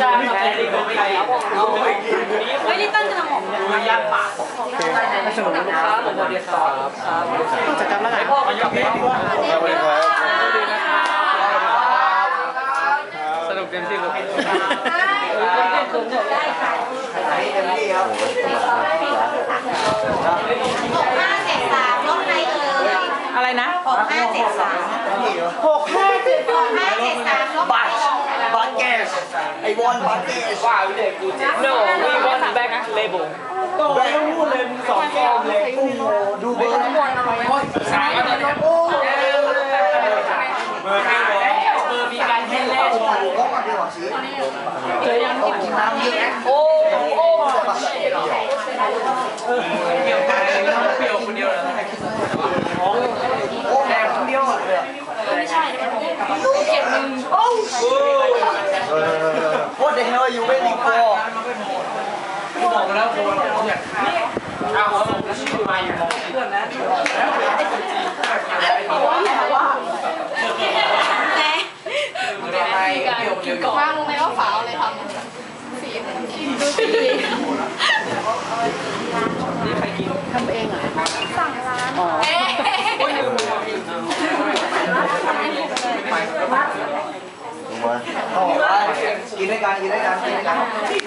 จ้าแพ้ดีกว่าไม่ได้เอาไปกินเฮ้ยลิตเติ้ลจะทำหมกดูย่างปากสนุกลูกค้าเหมือนเดียร์ครับครับจะกลับแล้วไงพ่อมันยอมรับว่าสวัสดีครับสนุกเต็มที่เลยห้าเจ็ดสามรถไหนเอ่ยอะไรนะหกห้าเจ็ดสามหกห้าเจ็ดหกห้าเจ็ดสามรถไหนบัตเกส ไอวอนบัตเกสว่าวิเด็กกูเจ็บ no we want back label ก็ไม่ต้องพูดเลยสองแก้มเลยโอ้โหดูเบอร์สายมันจะโอ้เบอร์เบอร์มีการเล่นเล่นโอ้โหก็มาดีกว่าซื้อเจอยังกินน้ำเยอะโอ้โอ้เปรี้ยวเปรี้ยวคนเดียวเลยโอ้แดงคนเดียวเลยโอ้ เออ What the hell are you waiting for บอกแล้วคนอยากนี่เอาเขาบอกชื่อมาอยู่มองเพื่อนนะแน่ไปเปรี้ยวเดียวว่ารู้ไหมว่าฝาอะไรทำสีดูสีนี่ใครกินทำเองเหรอเอ๊ะโอ้าบอกว่า 你来干你来干你来干